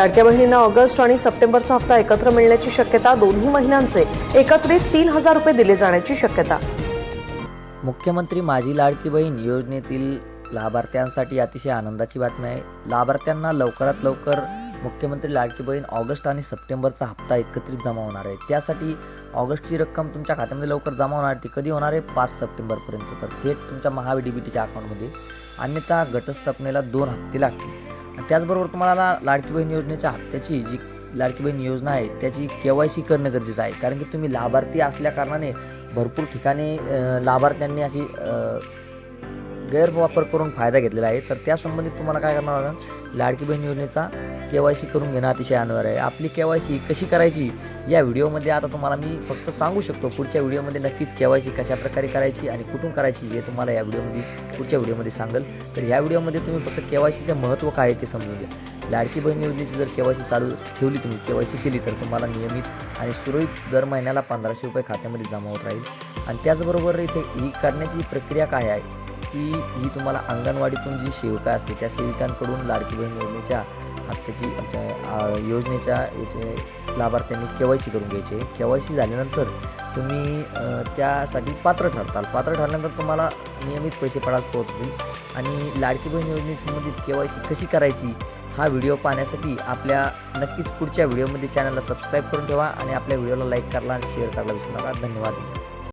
लाडक्या बहिणींना ऑगस्ट आणि सप्टेंबरचा हप्ता एकत्र मिळण्याची शक्यता दोन्ही महिन्यांचे. एकत्रित तीन हजार रुपये दिले जाण्याची शक्यता. मुख्यमंत्री माझी लाडकी बहीण योजनेतील लाभार्थ्यांसाठी अतिशय आनंदाची बातमी आहे. लाभार्थ्यांना लवकरात लवकर मुख्यमंत्री लाडकी बहीण ऑगस्ट आणि सप्टेंबरचा हप्ता एकत्रित जमा होणार आहे. त्यासाठी ऑगस्टची रक्कम तुमच्या खात्यामध्ये लवकर जमा होणार ती कधी होणार आहे? पाच सप्टेंबरपर्यंत. तर थेट तुमच्या महावी डी बी टीच्या अकाउंटमध्ये अन्यथा घटस्थापनेला दोन हप्ते लागतील. त्याचबरोबर तुम्हाला लाडकी बहीण योजनेच्या हप्त्याची जी लाडकी बहीण योजना आहे त्याची के वाय सी करणं गरजेचं आहे. कारण की तुम्ही लाभार्थी असल्या कारणाने भरपूर ठिकाणी लाभार्थ्यांनी अशी गैरवापर करून फायदा घेतलेला आहे. तर त्यासंबंधित तुम्हाला काय करणार लागेल लाडकी बहीण योजनेचा के वाय सी करून घेणं अतिशय अनिवार्य आहे. आपली के वाय सी कशी करायची? या व्हिडिओमध्ये आता तुम्हाला मी फक्त सांगू शकतो पुढच्या व्हिडिओमध्ये नक्कीच के वाय सी कशाप्रकारे करायची आणि कुठून करायची हे तुम्हाला या व्हिडिओमध्ये पुढच्या व्हिडिओमध्ये सांगेल. तर या व्हिडिओमध्ये तुम्ही फक्त के वाय सीचं महत्त्व काय आहे ते समजून घ्या. लाडकी बहीण योजनेची जर के वाय सी चालू ठेवली तुम्ही के वाय सी केली तर तुम्हाला नियमित आणि सुरळीत दर महिन्याला पंधराशे रुपये खात्यामध्ये जमा होत राहील. आणि त्याचबरोबर इथे ही करण्याची प्रक्रिया काय आहे? की ही तुम्हाला अंगणवाडीतून जी सेविका असते त्या सेविकांकडून लाडकी बहीण योजनेच्या हक्काची आपल्या, योजनेच्या याचे लाभार्थ्यांनी के वाय सी करून घ्यायचे. के वाय सी झाल्यानंतर तुम्ही त्यासाठी पात्र ठरताल. पात्र ठरल्यानंतर तुम्हाला नियमित पैसे पडायला होत होतील आणि लाडकी बहीण योजनेसंबंधित के वाय सी कशी करायची हा व्हिडिओ पाहण्यासाठी आपल्या नक्कीच पुढच्या व्हिडिओमध्ये चॅनलला सबस्क्राईब करून ठेवा आणि आपल्या व्हिडिओला लाईक करायला आणि शेअर करायला विसरू नका. धन्यवाद.